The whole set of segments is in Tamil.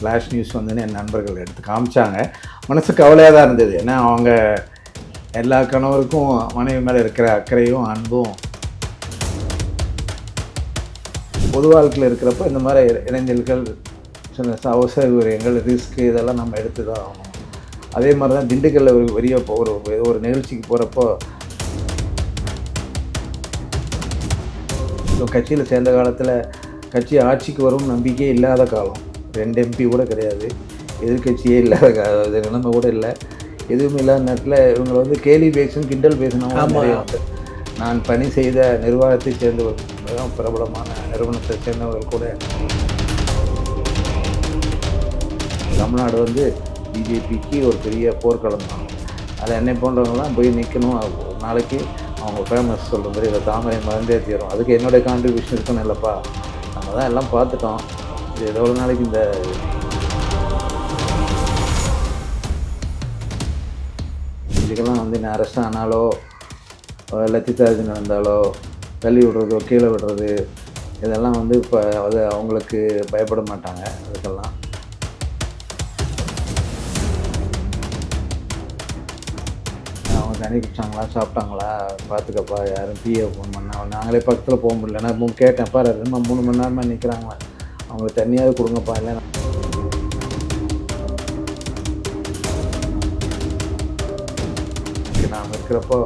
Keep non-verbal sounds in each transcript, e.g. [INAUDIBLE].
ஃப்ளாஷ் நியூஸ் வந்துன்னு என் நண்பர்கள் எடுத்து காமிச்சாங்க. மனசு கவலையாக தான் இருந்தது. ஏன்னா அவங்க எல்லா கணவருக்கும் மனைவி மேலே இருக்கிற அக்கறையும் அன்பும் பொது வாழ்க்கையில் இருக்கிறப்ப இந்த மாதிரி இ- சின்ன சில ச- அவசரங்கள் ரிஸ்க்கு இதெல்லாம் நம்ம எடுத்து தான் ஆகணும். அதே மாதிரி தான் திண்டுக்கல்ல ஒரு பெரிய ஒரு ஒரு நிகழ்ச்சிக்கு போகிறப்போ கட்சியில் சேர்ந்த காலத்தில் கட்சி ஆட்சிக்கு வரும் நம்பிக்கையே இல்லாத காலம். ரெண்டு எம்பி கூட கிடையாது. எதிர்க்கட்சியே இல்லாத கா- இது நிலைமை கூட இல்லை. எதுவும் இல்லாத நேரத்தில் இவங்க வந்து கேலி பேசும் கிண்டல் உண்டு. நான் பணி செய்த நிர்வாகத்தை சேர்ந்தவர் மிகவும் பிரபலமான நிறுவனத்தை சேர்ந்தவர்கள் கூட. தமிழ்நாடு வந்து பிஜேபிக்கு ஒரு பெரிய போர்க்களம் தான். அதில் என்னை போன்றவங்கலாம் போய் நிற்கணும் நாளைக்கு அவங்க ஃபேமஸ் சொல்கிற மாதிரி இதை தாமரை மறந்தே தீரும். அதுக்கு என்னுடைய கான்ட்ரிபியூஷன் இருக்கணும் இல்லைப்பா. நம்ம தான் எல்லாம் பார்த்துட்டோம். ஏதோ ஒரு நாளைக்கு இந்த இதுக்கெல்லாம் வந்து நான் அரெஸ்ட் ஆனாலோ லத்திதாஜி நடந்தாலோ தள்ளி விடுறதோ கீழே விடுறது இதெல்லாம் வந்து இப்போ அது அவங்களுக்கு பயப்பட மாட்டாங்க அதுக்கெல்லாம். அவங்க தண்ணி குடிச்சாங்களா சாப்பிட்டாங்களா பார்த்துக்கப்பா யாரும் பிஏ ஃபோன் பண்ணாங்க நாங்களே பக்கத்தில் போக முடியல நான் கேட்டேன் பாரு ரெண்டு மூணு மணி நேரமாக நிற்கிறாங்களா அவங்களுக்கு தண்ணியாவது கொடுங்கப்பா இல்லை நாம் இருக்கிறப்போ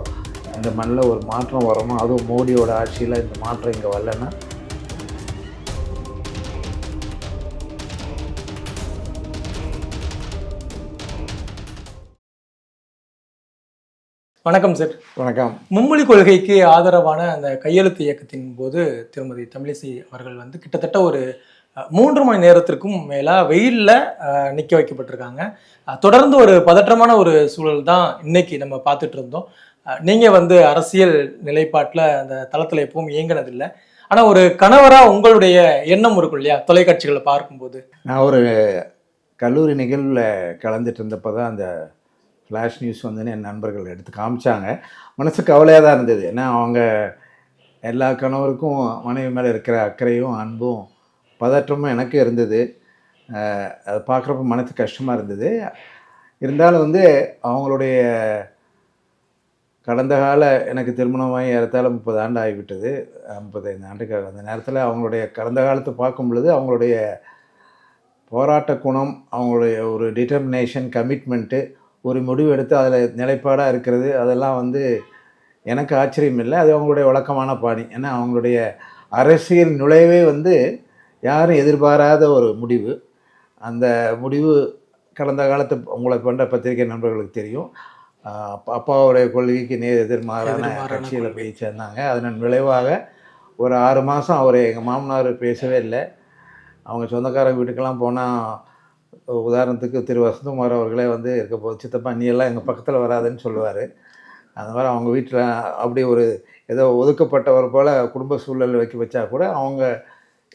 இந்த மண்ணில் ஒரு மாற்றம் வரணும். அதுவும் மோடியோட ஆட்சியில் இந்த மாற்றம் இங்கே வரலன்னா வணக்கம் சார் வணக்கம். மும்மொழி கொள்கைக்கு ஆதரவான அந்த கையெழுத்து இயக்கத்தின் போது திருமதி தமிழிசை அவர்கள் வந்து கிட்டத்தட்ட ஒரு மூன்று மணி நேரத்திற்கும் மேலாக வெயிலில் நிற்க வைக்கப்பட்டிருக்காங்க. தொடர்ந்து ஒரு பதற்றமான ஒரு சூழல் தான் இன்னைக்கு நம்ம பார்த்துட்டு இருந்தோம். நீங்கள் வந்து அரசியல் நிலைப்பாட்டில் அந்த தளத்தில் எப்பவும் இயங்கினதில்லை. ஆனால் ஒரு கணவராக உங்களுடைய எண்ணம் இருக்கும் இல்லையா? தொலைக்காட்சிகளை பார்க்கும்போது. நான் ஒரு கல்லூரி நிகழ்வில் கலந்துட்டு இருந்தப்போ தான் அந்த ஃப்ளாஷ் நியூஸ் வந்துன்னு என் நண்பர்கள் எடுத்து காமிச்சாங்க. மனசு கவலையாக தான் இருந்தது. ஏன்னா அவங்க எல்லா கணவருக்கும் மனைவி மேலே இருக்கிற அக்கறையும் அன்பும் பதற்றமும் எனக்கு இருந்தது. அதை பார்க்குறப்ப மனது கஷ்டமாக இருந்தது. இருந்தாலும் வந்து அவங்களுடைய கடந்த கால எனக்கு திருமணமாகி ஏறத்தாழ முப்பது ஆண்டு ஆகிவிட்டது. முப்பத்தைந்து ஆண்டுகள் அந்த நேரத்தில் அவங்களுடைய கடந்த காலத்தை பார்க்கும் பொழுது அவங்களுடைய போராட்ட குணம் அவங்களுடைய ஒரு டிட்டர்மினேஷன் கமிட்மெண்ட்டு ஒரு முடிவு எடுத்து அதில் நிலைப்பாடாக இருக்கிறது அதெல்லாம் வந்து எனக்கு ஆச்சரியம் இல்லை அது அவங்களுடைய வழக்கமான பாணி. ஏன்னா அவங்களுடைய அரசியல் நுழைவே வந்து யாரும் எதிர்பாராத ஒரு முடிவு. அந்த முடிவு கடந்த காலத்து உங்களை போன்ற பத்திரிகை நண்பர்களுக்கு தெரியும். அப்பாவுடைய கொள்கைக்கு நேர் எதிர்மாறான கட்சியில். போய் சேர்ந்தாங்க. அதன் விளைவாக ஒரு ஆறு மாதம் அவர் எங்கள் மாமனார் பேசவே இல்லை. அவங்க சொந்தக்காரங்க வீட்டுக்கெல்லாம் போனால் உதாரணத்துக்கு திரு வசந்தகுமார் அவர்களே வந்து இருக்க போ சித்தப்பா நீ எல்லாம் எங்கள் பக்கத்தில் வராதுன்னு சொல்லுவார். அந்த மாதிரி அவங்க வீட்டில் அப்படி ஒரு ஏதோ ஒதுக்கப்பட்டவர் போல் குடும்ப சூழல் வைக்க வச்சா கூட அவங்க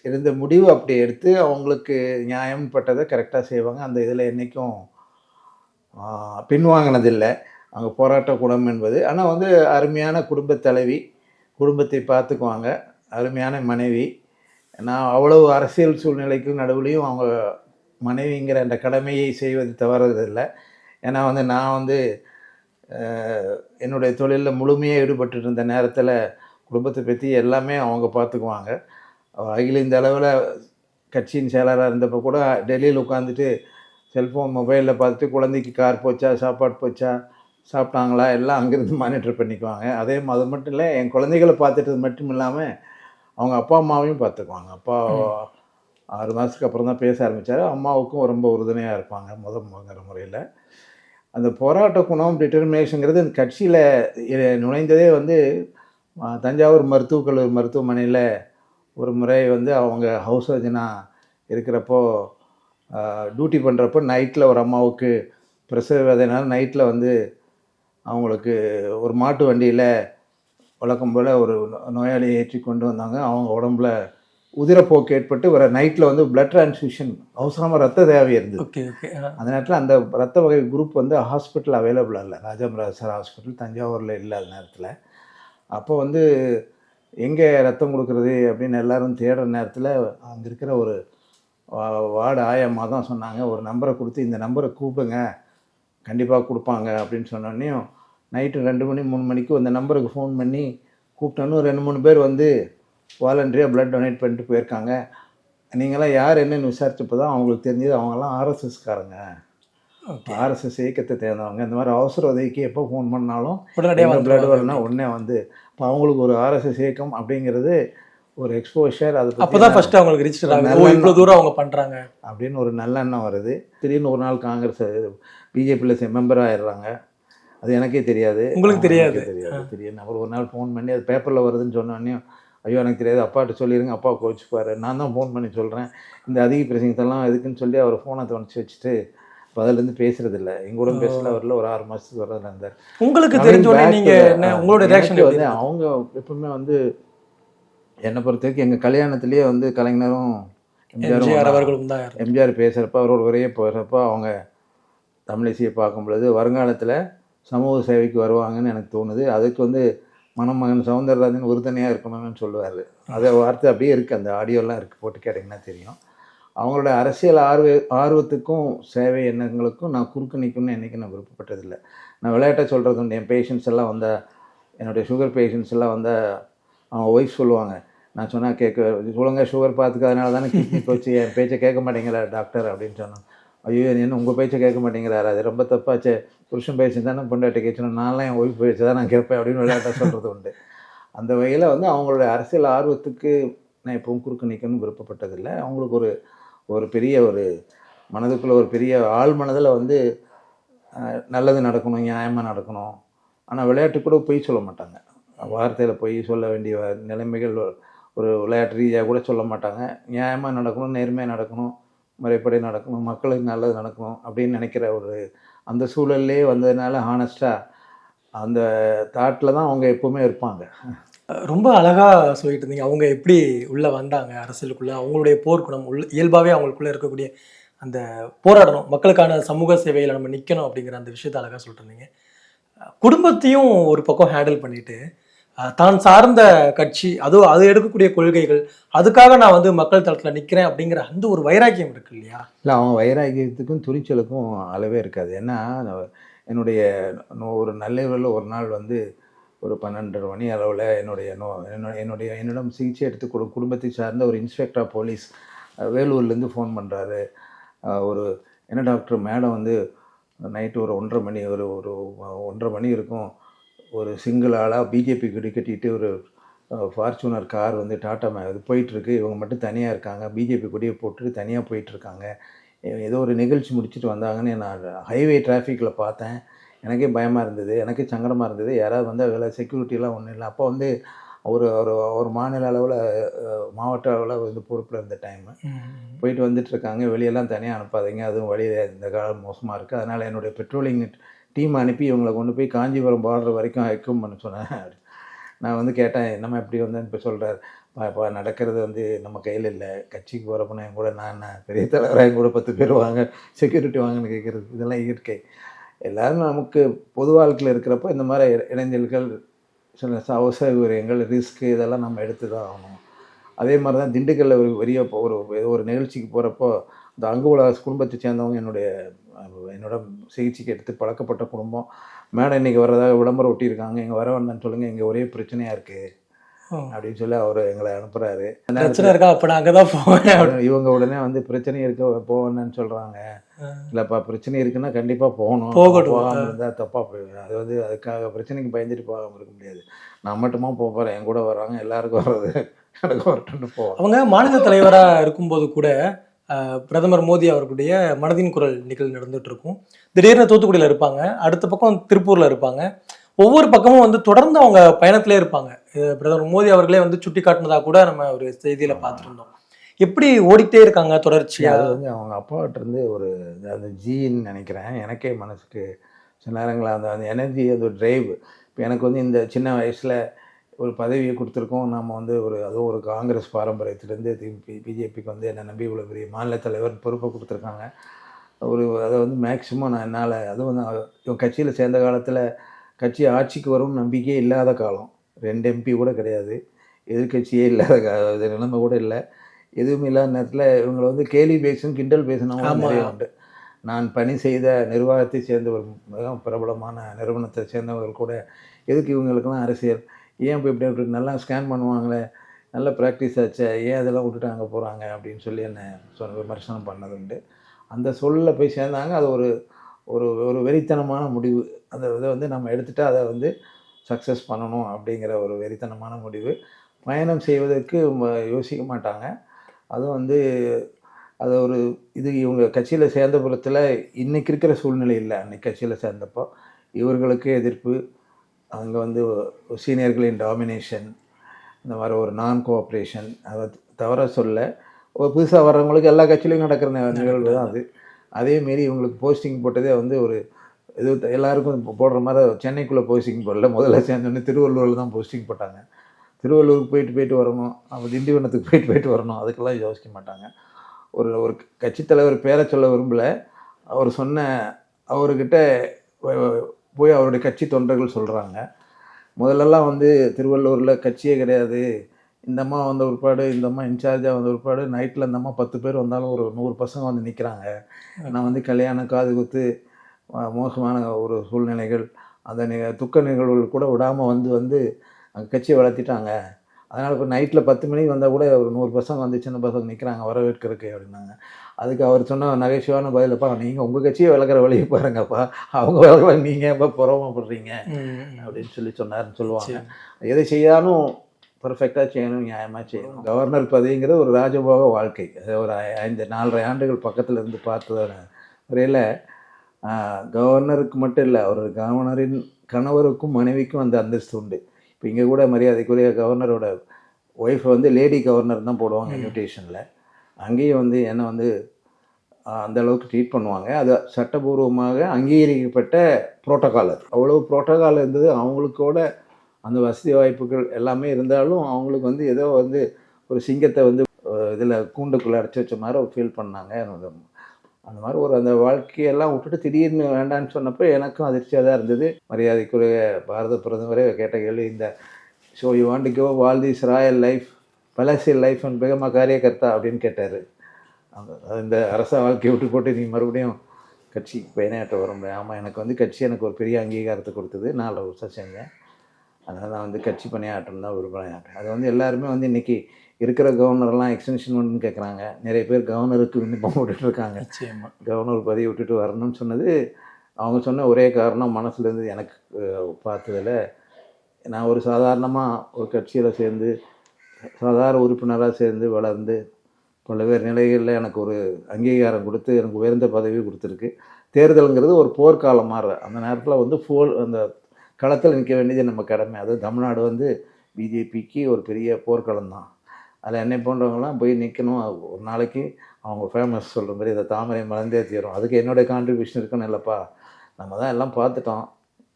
இருந்த முடிவு அப்படி எடுத்து அவங்களுக்கு நியாயம் பட்டதை கரெக்டாக செய்வாங்க. அந்த இதில் என்றைக்கும் பின்வாங்கினதில்லை. அங்கே போராட்ட குணம் என்பது. ஆனால் வந்து அருமையான குடும்பத் தலைவி குடும்பத்தை பார்த்துக்குவாங்க. அருமையான மனைவி. நான் அவ்வளவு அரசியல் சூழ்நிலைக்கும் நடுவுலையும் அவங்க மனைவிங்கிற அந்த கடமையை செய்வது தவறதில்லை. ஏன்னா வந்து நான் வந்து என்னுடைய தொழிலில் முழுமையாக ஈடுபட்டு இருந்த நேரத்தில் குடும்பத்தை பற்றி எல்லாமே அவங்க பார்த்துக்குவாங்க. அவ அகில இந்த அளவில் கட்சியின் செயலராக இருந்தப்போ கூட டெல்லியில் உட்காந்துட்டு செல்ஃபோன் மொபைலில் பார்த்துட்டு குழந்தைக்கு கார் போச்சா சாப்பாடு போச்சா சாப்பிட்டாங்களா? எல்லாம் அங்கேருந்து மானிட்டர் பண்ணிக்குவாங்க. அதே அது மட்டும் இல்லை என் குழந்தைகளை பார்த்துட்டது மட்டும் இல்லாமல் அவங்க அப்பா அம்மாவையும் பார்த்துக்குவாங்க. அப்பா ஆறு மாதத்துக்கு அப்புறம் தான் பேச ஆரம்பித்தார் அம்மாவுக்கும் ரொம்ப உறுதுணையாக இருப்பாங்க முத முதங்கிற முறையில். அந்த போராட்ட குணம் டிட்டர்மினேஷனுங்கிறது அந்த கட்சியில் நுழைந்ததே வந்து தஞ்சாவூர் மருத்துவக் கல்லூரி மருத்துவமனையில் ஒரு முறை வந்து அவங்க ஹவுஸ் சர்ஜனாக இருக்கிறப்போ டியூட்டி பண்ணுறப்போ நைட்டில் ஒரு அம்மாவுக்கு பிரசவ வேதனைனால நைட்டில் வந்து அவங்களுக்கு ஒரு மாட்டு வண்டியில் வழக்கம் போல் ஒரு நோயாளியை ஏற்றி கொண்டு வந்தாங்க. அவங்க உடம்புல உதிரப்போக்கு ஏற்பட்டு வர நைட்டில் வந்து பிளட் டிரான்ஸ்ஃபியூஷன் அவசரமாக ரத்த தேவை இருந்தது. ஓகே ஓகே அந்த நேரத்தில் அந்த ரத்த வகை குரூப் வந்து ஹாஸ்பிட்டல் அவைலபிளாக இல்லை. ராஜாமராஜ் சார் ஹாஸ்பிட்டல் தஞ்சாவூரில் இல்லை அந்த நேரத்தில். அப்போ வந்து எங்கே ரத்தம் கொடுக்குறது அப்படின்னு எல்லாரும் தேடுற நேரத்தில் அங்கே இருக்கிற ஒரு வார்டு ஆயம்மா தான் சொன்னாங்க. ஒரு நம்பரை கொடுத்து இந்த நம்பரை கூப்பிடுங்க. கண்டிப்பாக கொடுப்பாங்க அப்படின்னு சொன்னோடனையும் நைட்டு ரெண்டு மணி மூணு மணிக்கு அந்த நம்பருக்கு ஃபோன் பண்ணி கூப்பிட்டோன்னு ரெண்டு மூணு பேர் வந்து வாலண்டரியாக blood டொனேட் பண்ணிட்டு போயிருக்காங்க. நீங்களாம் யார் என்னன்னு விசாரிச்சப்போ தான் அவங்களுக்கு தெரிஞ்சது. அவங்கெல்லாம் ஆர்எஸ்எஸ்காரங்க ஆர்எஸ்எஸ் இயக்கத்தை தேர்ந்தவங்க இந்த மாதிரி அவசர உதவிக்கு எப்போ ஃபோன் பண்ணாலும் உடனடியாக பிளட் வரணும்னா உடனே வந்து இப்போ அவங்களுக்கு ஒரு ஆர்எஸ்எஸ் இயக்கம் அப்படிங்கிறது ஒரு எக்ஸ்போஷர் அதை அப்பதான் ஃபர்ஸ்ட் அவங்களுக்கு ரிஜிஸ்டர் ஆகுது. இவ்வளவு தூரம் அவங்க பண்றாங்க. அப்படின்னு ஒரு நல்ல எண்ணம் வருது. திடீர்னு ஒரு நாள் காங்கிரஸ் பிஜேபியில் மெம்பர் ஆயிடுறாங்க. அது எனக்கே தெரியாது. உங்களுக்கு தெரியாது. தெரியாது. திடீர்னு அவர் ஒரு நாள் ஃபோன் பண்ணி அது பேப்பரில் வருதுன்னு சொன்னோடனே ஐயோ எனக்கு தெரியாது. அப்பாட்ட சொல்லிடுங்க அப்பா கோச்சுப்பாரு. நான் தான் ஃபோன் பண்ணி சொல்கிறேன் இந்த அதிக பிரசங்கத்தெல்லாம் எதுக்குன்னு சொல்லி அவர் ஃபோனை துணைச்சி வச்சுட்டு இப்போ அதுலேருந்து பேசுறது இல்லை எங்க கூட பேசல வரல ஒரு ஆறு மாதத்துக்கு வரல இருந்தார். உங்களுக்கு Coming தெரிஞ்ச உடனே back நீங்க to- என்ன ஆ, உங்களோட ரியாக்ஷன் வந்து அவங்க எப்பவுமே வந்து என்னை பொறுத்த வரைக்கும் எங்கள் கல்யாணத்துலேயே வந்து கலைஞரும் எம்ஜிஆர் எம்ஜிஆரும் அவர்களும் தான். எம்ஜிஆர் பேசுகிறப்ப அவரோட உரையை போகிறப்ப அவங்க தமிழிசையை பார்க்கும் பொழுது வருங்காலத்தில் சமூக சேவைக்கு வருவாங்கன்னு எனக்கு தோணுது. அதுக்கு வந்து மணமகன் சவுந்தரராஜன் உறுதுணையாக இருக்கணும்னு சொல்லுவார். அதை வார்த்தை அப்படியே இருக்குது அந்த ஆடியோலாம் இருக்குது போட்டு கேட்டிங்கன்னா தெரியும். அவங்களோட அரசியல் ஆர்வ ஆர்வத்துக்கும் சேவை எண்ணங்களுக்கும் நான் குறுக்கு நிற்கணும்னு என்றைக்கு நான் விருப்பப்பட்டதில்லை. நான் விளையாட்டை சொல்கிறது உண்டு. என் பேஷண்ட்ஸ் எல்லாம் வந்த என்னுடைய சுகர் பேஷண்ட்ஸ் எல்லாம் வந்த அவங்க ஒய்ஃப் சொல்லுவாங்க. நான் சொன்னால் கேட்க சொல்லுங்க சுகர் பார்த்துக்காதனால தானே கிட்னி போச்சு. என் பேச்சை கேட்க மாட்டேங்கிற டாக்டர் அப்படின்னு சொன்னாங்க ஐயோ என்ன உங்கள் பேச்சை கேட்க மாட்டேங்கிறாரு? அது ரொம்ப தப்பாச்சு. புருஷன் பேச்சு தானே பொண்டாட்டி கேட்கணும் நான்லாம் என் ஒய்ஃப் பேச்சு தான் நான் கேட்பேன் அப்படின்னு விளையாட்டாக சொல்கிறது உண்டு. அந்த வகையில் வந்து அவங்களோட அரசியல் ஆர்வத்துக்கு நான் எப்பவும் குறுக்கு நிற்கணும்னு விருப்பப்பட்டதில்லை. அவங்களுக்கு ஒரு ஒரு பெரிய ஒரு மனதுக்குள்ளே ஒரு பெரிய ஆள் மனதில் வந்து நல்லது நடக்கணும் நியாயமாக நடக்கணும். ஆனால் விளையாட்டு கூட பொய் சொல்ல மாட்டாங்க. வார்த்தையில் பொய் சொல்ல வேண்டிய நிலைமைகள் ஒரு விளையாட்டு ரீதியாக கூட சொல்ல மாட்டாங்க. நியாயமாக நடக்கணும் நேர்மையாக நடக்கணும் முறைப்படி நடக்கணும் மக்களுக்கு நல்லது நடக்கணும் அப்படின்னு நினைக்கிற ஒரு அந்த சூழல்லே வந்ததுனால ஹானஸ்ட்டாக அந்த தாட்டில் தான் அவங்க எப்போவுமே இருப்பாங்க. ரொம்ப அழகாக சொல்லிட்டு இருந்தீங்க. அவங்க எப்படி உள்ளே வந்தாங்க? அரசியலுக்குள்ளே அவங்களுடைய போர்க்குணம் உள்ள இயல்பாகவே அவங்களுக்குள்ளே இருக்கக்கூடிய அந்த போராடணும் மக்களுக்கான சமூக சேவையில் நம்ம நிற்கணும் அப்படிங்கிற அந்த விஷயத்தை அழகாக சொல்லிட்டு குடும்பத்தையும் ஒரு பக்கம் ஹேண்டில் பண்ணிட்டு தான் சார்ந்த கட்சி அதுவும் அது எடுக்கக்கூடிய கொள்கைகள் அதுக்காக நான் வந்து மக்கள் தளத்தில் நிற்கிறேன் அப்படிங்கிற அந்த ஒரு வைராக்கியம் இருக்கு இல்லையா? இல்லை அவங்க வைராகியத்துக்கும் துணிச்சலுக்கும் அளவே இருக்காது. ஏன்னா நான் என்னுடைய ஒரு நல்ல ஒரு நாள் வந்து ஒரு பன்னெண்டரை மணி அளவில் என்னுடைய நோ என்னுடைய என்னுடைய என்னிடம் சிகிச்சை எடுத்து கொடு குடும்பத்தை சார்ந்த ஒரு இன்ஸ்பெக்டர் போலீஸ் வேலூர்லேருந்து ஃபோன் பண்ணுறாரு ஒரு என்ன டாக்டர் மேடம் வந்து நைட்டு ஒரு ஒன்றரை மணி ஒரு ஒரு ஒன்றரை மணி இருக்கும். ஒரு சிங்கிள் ஆளாக பிஜேபி கொடி கட்டிட்டு ஒரு ஃபார்ச்சுனர் கார் வந்து டாட்டா மே அது போயிட்டுருக்கு. இவங்க மட்டும் தனியாக இருக்காங்க. பிஜேபி கொடியை போட்டுட்டு தனியாக போயிட்டுருக்காங்க. ஏதோ ஒரு நிகழ்ச்சி முடிச்சுட்டு வந்தாங்கன்னு நான் ஹைவே டிராஃபிக்கில் பார்த்தேன். எனக்கே பயமாக இருந்தது. எனக்கே சங்கடமாக இருந்தது. யாராவது வந்து அதில் செக்யூரிட்டிலாம் ஒன்றும் இல்லை. அப்போ வந்து ஒரு ஒரு ஒரு மாநில அளவில் மாவட்ட அளவில் வந்து பொறுப்பில் இருந்த டைமு போயிட்டு வந்துட்டு இருக்காங்க. வெளியெல்லாம் தனியாக அனுப்பாதீங்க. அதுவும் வழி இந்த காலம் மோசமாக இருக்குது அதனால் என்னுடைய பெட்ரோலிங் டீம் அனுப்பி இவங்களை கொண்டு போய் காஞ்சிபுரம் பார்டர் வரைக்கும் ஐக்கம் பண்ண சொன்னேன் நான் வந்து கேட்டேன் என்னம்மா இப்படி வந்தேன்னு இப்போ சொல்கிறார் இப்போ நடக்கிறது வந்து நம்ம கையில் இல்லை. கட்சிக்கு போகிறப்ப என் கூட நான் என்ன பெரிய தலைவராக என் கூட பத்து பேர் வாங்க செக்யூரிட்டி வாங்கன்னு கேட்குறது இதெல்லாம் இயற்கை. எல்லாரும் நமக்கு பொது வாழ்க்கையில் இருக்கிறப்ப இந்த மாதிரி இட- இடைஞ்சல்கள் சில அவசரங்கள் ரிஸ்க்கு இதெல்லாம் நம்ம எடுத்து தான் ஆகணும். அதே மாதிரி தான் திண்டுக்கல்ல ஒரு பெரிய இப்போ ஒரு ஒரு நிகழ்ச்சிக்கு போகிறப்போ இந்த உலக குடும்பத்தை சேர்ந்தவங்க என்னுடைய என்னோட சிகிச்சைக்கு எடுத்து பழக்கப்பட்ட குடும்பம். மேடம் இன்னைக்கு வர்றதாக விளம்பரம் ஒட்டியிருக்காங்க. இங்கே வர வேண்டாம்னு சொல்லுங்கள் இங்கே ஒரே பிரச்சனையாக இருக்குது அப்படின்னு சொல்லி அவர் எங்களை அனுப்புகிறாரு பிரச்சனை இருக்கா? அப்ப நான் அங்கதான் போவேன். இவங்க உடனே வந்து பிரச்சனை இருக்க போவேன்னு சொல்கிறாங்க இல்லைப்பா பிரச்சனை இருக்குன்னா கண்டிப்பாக போகணும். போகட்டும். போகாமல் இருந்தால் தப்பாக போயிடும். அது வந்து அதுக்காக பிரச்சனைக்கு பயந்துட்டு போகாமல் இருக்க முடியாது. நான் மட்டுமா போக போகிறேன் என் கூட வர்றாங்க எல்லாருக்கும் வர்றது. எனக்கு வரட்டும்னு போவேன் அவங்க மாநில தலைவரா இருக்கும்போது கூட பிரதமர் மோடி அவர்களுடைய மனதின் குரல் நிகழ்வு நடந்துட்டு இருக்கும். திடீர்னு தூத்துக்குடியில இருப்பாங்க. அடுத்த பக்கம் திருப்பூர்ல இருப்பாங்க. ஒவ்வொரு பக்கமும் வந்து தொடர்ந்து அவங்க பயணத்திலே இருப்பாங்க. பிரதமர் மோடி அவர்களே வந்து சுட்டி காட்டினதா கூட நம்ம ஒரு செய்தியில பார்த்துருந்தோம். எப்படி ஓடிட்டே இருக்காங்க தொடர்ச்சியா? அது வந்து அவங்க அப்பாட்ட இருந்து ஒரு அந்த ஜீன்னு நினைக்கிறேன். எனக்கே மனசுக்கு சில நேரங்களில் அந்த அந்த எனர்ஜி அது டிரைவ் இப்போ எனக்கு வந்து இந்த சின்ன வயசில் ஒரு பதவியை கொடுத்துருக்கோம். நம்ம வந்து ஒரு அதுவும் ஒரு காங்கிரஸ் பாரம்பரியத்திலேருந்து பிஜேபிக்கு வந்து என்னை நம்பி இவ்வளோ பெரிய மாநில தலைவர் பொறுப்பை கொடுத்துருக்காங்க. ஒரு அதை வந்து மேக்சிமம் நான் என்னால் அதுவும் இவன் கட்சியில் சேர்ந்த காலத்தில் கட்சி ஆட்சிக்கு வரும்னு நம்பிக்கையே இல்லாத காலம். ரெண்டு எம்பி கூட கிடையாது. எதிர்க்கட்சியே இல்லாத கா- இது நிலைமை கூட இல்லை. எதுவும் இல்லாத நேரத்தில் இவங்களை வந்து கேலி பேசும் கிண்டல் பேசினவங்க. நிறைய உண்டு. நான் பணி செய்த நிர்வாகத்தை சேர்ந்த ஒரு மிக பிரபலமான நிறுவனத்தை சேர்ந்தவர்கள் கூட எதுக்கு இவங்களுக்கெல்லாம் அரசியல்? ஏன் இப்போ இப்படி இப்படி நல்லா ஸ்கேன் பண்ணுவாங்களே? நல்ல ப்ராக்டிஸ் ஆச்சே? ஏன் அதெல்லாம் விட்டுட்டு அங்கே போகிறாங்க அப்படின்னு சொல்லி என்னை சொன்ன விமர்சனம் பண்ணது உண்டு அந்த சொல்லில் போய் சேர்ந்தாங்க. அது ஒரு ஒரு ஒரு வெறித்தனமான முடிவு. அந்த இதை வந்து நம்ம எடுத்துகிட்டு அதை வந்து சக்ஸஸ் பண்ணணும் அப்படிங்கிற ஒரு வெறித்தனமான முடிவு. பயணம் செய்வதற்கு யோசிக்க மாட்டாங்க. அதுவும் வந்து அது ஒரு இது இவங்க கட்சியில் சேர்ந்த புறத்தில் இன்றைக்கி இருக்கிற சூழ்நிலை இல்லை. அன்றைக்கி கட்சியில் சேர்ந்தப்போ இவர்களுக்கு எதிர்ப்பு அங்கே வந்து சீனியர்களின் டாமினேஷன் இந்த மாதிரி ஒரு நான் கோஆப்ரேஷன் அதை தவிர சொல்ல ஒரு புதுசாக வர்றவங்களுக்கு எல்லா கட்சியிலையும் நடக்கிற நிகழ்வு தான் அது. அதேமாரி இவங்களுக்கு போஸ்டிங் போட்டதே வந்து ஒரு இது எல்லாருக்கும் போடுற மாதிரி சென்னைக்குள்ளே போஸ்டிங் போடல. முதல்ல சேர்ந்தோடனே திருவள்ளூரில் தான் போஸ்டிங் போட்டாங்க. திருவள்ளூருக்கு போயிட்டு போயிட்டு வரணும். அப்போ திண்டிவனத்துக்கு [LAUGHS] போயிட்டு போயிட்டு வரணும். அதுக்கெல்லாம் யோசிக்க மாட்டாங்க. ஒரு ஒரு கட்சித்தலைவர் பேரை சொல்ல விரும்பல. அவர் சொன்ன அவர்கிட்ட போய் அவருடைய கட்சி தொண்டர்கள் சொல்கிறாங்க முதல்லலாம் வந்து திருவள்ளூரில் கட்சியே கிடையாது. இந்த அம்மா வந்த ஒருபாடு இந்த அம்மா இன்சார்ஜாக வந்த ஒருபாடு நைட்டில் இந்த அம்மா பத்து பேர் வந்தாலும் ஒரு நூறு பசங்க வந்து நிற்கிறாங்க நான் வந்து கல்யாணம் காது குத்து மோசமான ஒரு சூழ்நிலைகள் அந்த நி துக்க நிகழ்வுகள் கூட விடாமல் வந்து வந்து அங்கே கட்சியை வளர்த்திட்டாங்க. அதனால் இப்போ நைட்டில் பத்து மணிக்கு வந்தால் கூட ஒரு நூறு பசங்க வந்து சின்ன பசங்க நிற்கிறாங்க வரவேற்கிறதுக்கு அப்படின்னாங்க. அதுக்கு அவர் சொன்ன நகைச்சுவான பதிலப்பா நீங்கள் உங்கள் கட்சியை விளக்குற வழியை பாருங்கப்பா. அவங்க விளக்கல நீங்கள் எப்போ புறமப்படுறீங்க? அப்படின்னு சொல்லி சொன்னாருன்னு சொல்லுவாங்க. எதை செய்யாலும் பர்ஃபெக்டாக செய்யணும் நியாயமாக செய்யணும். கவர்னர் பதவிங்கிறது ஒரு ராஜபோக வாழ்க்கை. அது ஒரு ஐந்து நாலரை ஆண்டுகள் பக்கத்தில் இருந்து பார்த்தத வரையில் கவர்னருக்கு மட்டும் இல்லை அவர் கவர்னரின் கணவருக்கும் மனைவிக்கும் அந்த அந்தஸ்து உண்டு. இப்போ இங்கே கூட மரியாதைக்குரிய கவர்னரோட ஒய்ஃபை வந்து லேடி கவர்னர் தான் போடுவாங்க. இன்விடேஷனில் அங்கேயும் வந்து என்னை வந்து அந்த அளவுக்கு ட்ரீட் பண்ணுவாங்க. அது சட்டபூர்வமாக அங்கீகரிக்கப்பட்ட புரோட்டோகால் அது. அவ்வளோ புரோட்டோகால் இருந்தது. அவங்களுக்கோட அந்த வசதி வாய்ப்புகள் எல்லாமே இருந்தாலும் அவங்களுக்கு வந்து ஏதோ வந்து ஒரு சிங்கத்தை வந்து இதில் கூண்டுக்குள்ளே அடைச்சி வச்ச மாதிரி ஃபீல் பண்ணாங்க. அந்த மாதிரி ஒரு அந்த வாழ்க்கையெல்லாம் விட்டுட்டு திடீர்னு வேண்டான்னு சொன்னப்போ எனக்கும் அதிர்ச்சியாக தான் இருந்தது. மரியாதைக்குரிய பாரத பிரதமரே கேட்ட கேள்வி இந்த so you want go all this royal life palatial life and become karyakarta? அப்படின்னு கேட்டார். அந்த இந்த அரச வாழ்க்கையை விட்டு போட்டு நீ மறுபடியும் கட்சிக்கு பயனாற்ற வர முடியும் ஆமாம் எனக்கு வந்து கட்சி எனக்கு ஒரு பெரிய அங்கீகாரத்தை கொடுத்தது. நான் வருஷம் செஞ்சேன். அதனால் நான் வந்து கட்சி பணியாற்றம் தான் விரும்புகிறேன் அது வந்து எல்லாருமே வந்து இன்றைக்கி இருக்கிற கவர்னர்லாம் எக்ஸ்டென்ஷன் ஒன்று கேட்குறாங்க நிறைய பேர் கவர்னருக்கு விண்ணப்பம் நிச்சயமா. கவர்னர் பதவி விட்டுட்டு வரணும்னு சொன்னது அவங்க சொன்ன ஒரே காரணம் மனசுல இருந்து எனக்கு பார்த்ததுல நான் ஒரு சாதாரணமாக ஒரு கட்சியில் சேர்ந்து சாதாரண உறுப்பினராக சேர்ந்து வளர்ந்து பல்வேறு நிலைகளில் எனக்கு ஒரு அங்கீகாரம் கொடுத்து எனக்கு உயர்ந்த பதவி கொடுத்துருக்கு. தேர்தலுங்கிறது ஒரு போர்க்காலம் மாற அந்த நேரத்தில் வந்து போர் அந்த களத்தில் நிற்க வேண்டியது நம்ம கடமை. அது தமிழ்நாடு வந்து பிஜேபிக்கு ஒரு பெரிய போர்க்களம் தான். அதில் என்னை போன்றவங்களாம் போய் நிற்கணும். ஒரு நாளைக்கு அவங்க ஃபேமஸ் சொல்கிற மாதிரி இதை தாமரை மலர்ந்தே தீரும். அதுக்கு என்னுடைய கான்ட்ரிபியூஷன் இருக்குன்னு இல்லைப்பா. நம்ம தான் எல்லாம் பார்த்துட்டோம்.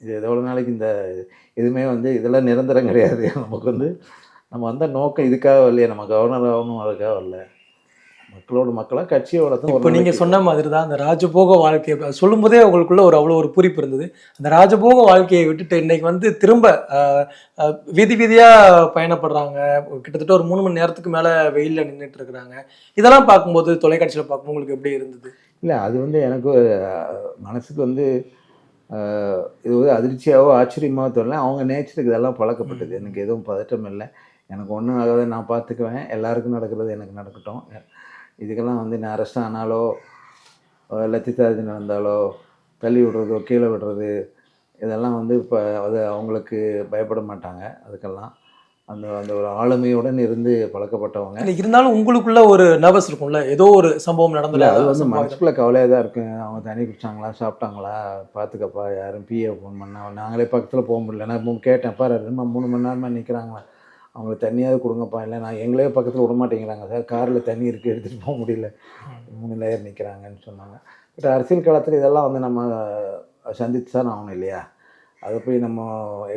இது எவ்வளோ நாளைக்கு இந்த எதுவுமே வந்து இதெல்லாம் நிரந்தரம் கிடையாது. நமக்கு வந்து நம்ம வந்த நோக்கம் இதுக்காக வரலையே. நம்ம கவர்னர் ஆகணும் அதுக்காக வரல. மக்களோட மக்களாக கட்சியை வளர்த்தோம் இப்போ நீங்க சொன்ன மாதிரி தான் அந்த ராஜபோக வாழ்க்கை அது சொல்லும்போதே உங்களுக்குள்ள ஒரு அவ்வளோ ஒரு பூரிப்பு இருந்தது. அந்த ராஜபோக வாழ்க்கையை விட்டுட்டு இன்னைக்கு வந்து திரும்ப வீதி வீதியா பயணப்படுறாங்க. கிட்டத்தட்ட ஒரு மூணு மணி நேரத்துக்கு மேல வெயில்ல நின்றுட்டு இருக்கிறாங்க. இதெல்லாம் பார்க்கும்போது தொலைக்காட்சியில பார்க்கும்போது உங்களுக்கு எப்படி இருந்தது? இல்லை அது வந்து எனக்கு மனசுக்கு வந்து இது வந்து அதிர்ச்சியாவோ ஆச்சரியமாவோ தெரியல. அவங்க நேச்சருக்கு இதெல்லாம் பழக்கப்பட்டது. எனக்கு எதுவும் பதட்டம் இல்லை. எனக்கு ஒன்றும் ஆகாத நான் பார்த்துக்குவேன். எல்லாருக்கும் நடக்கிறது எனக்கு நடக்கட்டும். இதுக்கெல்லாம் வந்து நான் அரெஸ்ட் ஆனாலோ அஹ், லத்திதாஜி நடந்தாலோ தள்ளி விடுறதோ கீழே விடுறது இதெல்லாம் வந்து இப்போ அது அவங்களுக்கு பயப்பட மாட்டாங்க. அதுக்கெல்லாம் அந்த அந்த ஒரு ஆளுமையுடன் இருந்து பழக்கப்பட்டவங்க. இல்ல இருந்தாலும் உங்களுக்குள்ள ஒரு நர்வஸ் இருக்கும்ல? ஏதோ ஒரு சம்பவம் இல்லை நடந்தல அது வந்து மனசுக்குள்ள கவலையாக தான் இருக்கு. அவங்க தண்ணி குடிச்சாங்களா சாப்பிட்டாங்களா பார்த்துக்கப்பா யாரும் பிஏ ஃபோன் பண்ணா நாங்களே பக்கத்தில் போக முடியல. நான் கேட்டேன் பாரு ரெண்டு மூணு மணி நேரமாக நிற்கிறாங்களா அவங்களுக்கு தண்ணியாவது கொடுங்கப்பா. இல்லை நான் எங்களே பக்கத்தில் விட மாட்டேங்கிறாங்க சார். காரில் தண்ணி இருக்குது எடுத்துகிட்டு போக முடியல. மூணு லேயர் நிற்கிறாங்கன்னு சொன்னாங்க. பட் அரசியல் காலத்தில் இதெல்லாம் வந்து நம்ம சந்தித்து தான் ஆகணும் இல்லையா? அதை போய் நம்ம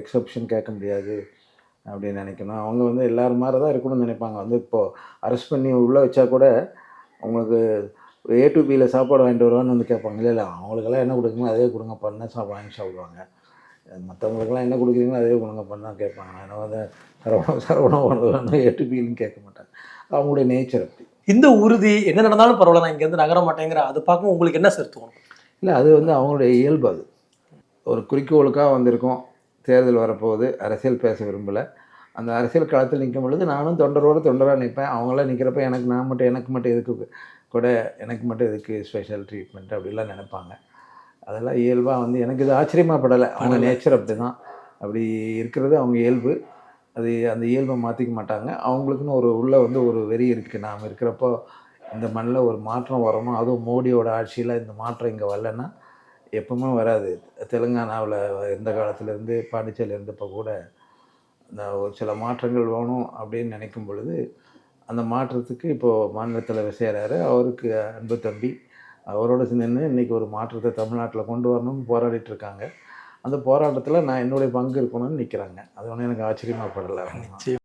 எக்ஸப்ஷன் கேட்க முடியாது அப்படின்னு நினைக்கணும். அவங்க வந்து எல்லோரும் மாதிரி தான் இருக்கணும்னு நினைப்பாங்க. வந்து இப்போது அரெஸ்ட் பண்ணி உள்ளே வச்சா கூட அவங்களுக்கு ஏ டு பியில் சாப்பாடு வாங்கிட்டு வருவான்னு வந்து கேட்பாங்க. இல்லை இல்லை அவங்களுக்கெல்லாம் என்ன கொடுக்குமோ அதே கொடுங்க பண்ண சா வாங்கி சாப்பிடுவாங்க. மற்றவங்களுக்கெல்லாம் என்ன கொடுக்குறீங்களோ அதே கொடுங்க பண்ணால் கேட்பாங்க. ஏன்னா வந்து சரவணம் சரவணம் வேணும் ஏ டு பின்னு கேட்க மாட்டாங்க. அவங்களுடைய நேச்சர் அப்படி. இந்த உறுதி என்ன நடந்தாலும் பரவாயில்ல நான் இங்கேருந்து நகர மாட்டேங்கிற அது பார்க்கும் உங்களுக்கு என்ன சார் தோணும்? இல்லை அது வந்து அவங்களுடைய இயல்பு அது. ஒரு குறிக்கோளுக்காக வந்திருக்கோம் தேர்தல் வரப்போகுது அரசியல் பேச விரும்பலை. அந்த அரசியல் களத்தில் நிற்கும் பொழுது நானும் தொண்டரோடு தொண்டராக நிற்பேன். அவங்களாம் நிற்கிறப்ப எனக்கு நான் மட்டும் எனக்கு மட்டும் எதுக்கு கூட எனக்கு மட்டும் எதுக்கு ஸ்பெஷல் ட்ரீட்மெண்ட் அப்படிலாம் நினைப்பாங்க. அதெல்லாம் இயல்பாக வந்து எனக்கு இது ஆச்சரியமாப்படலை அவங்க நேச்சர் அப்படி தான் அப்படி இருக்கிறது அவங்க இயல்பு. அது அந்த இயல்பை மாற்றிக்க மாட்டாங்க. அவங்களுக்குன்னு ஒரு உள்ளே வந்து ஒரு வெறி இருக்குது நாம் இருக்கிறப்போ இந்த மண்ணில் ஒரு மாற்றம் வரணும். அதுவும் மோடியோட ஆட்சியில் இந்த மாற்றம் இங்கே வரலன்னா எப்பவுமே வராது. தெலுங்கானாவில் இருந்த காலத்துலேருந்து பாண்டிச்சேரியில் இருந்தப்போ கூட இந்த ஒரு சில மாற்றங்கள் வேணும் அப்படின்னு நினைக்கும் பொழுது அந்த மாற்றத்துக்கு இப்போது மாநிலத்தில் தலைவர் செய்கிறாரு அவருக்கு அன்பு தம்பி. அவரோட நின்று இன்றைக்கி ஒரு மாற்றத்தை தமிழ்நாட்டில் கொண்டு வரணும்னு போராடிட்டு இருக்காங்க. அந்த போராட்டத்தில் நான் என்னுடைய பங்கு இருக்கணும்னு நிற்கிறாங்க அது ஒன்றும் எனக்கு ஆச்சரியமாக படலை. நிச்சயம்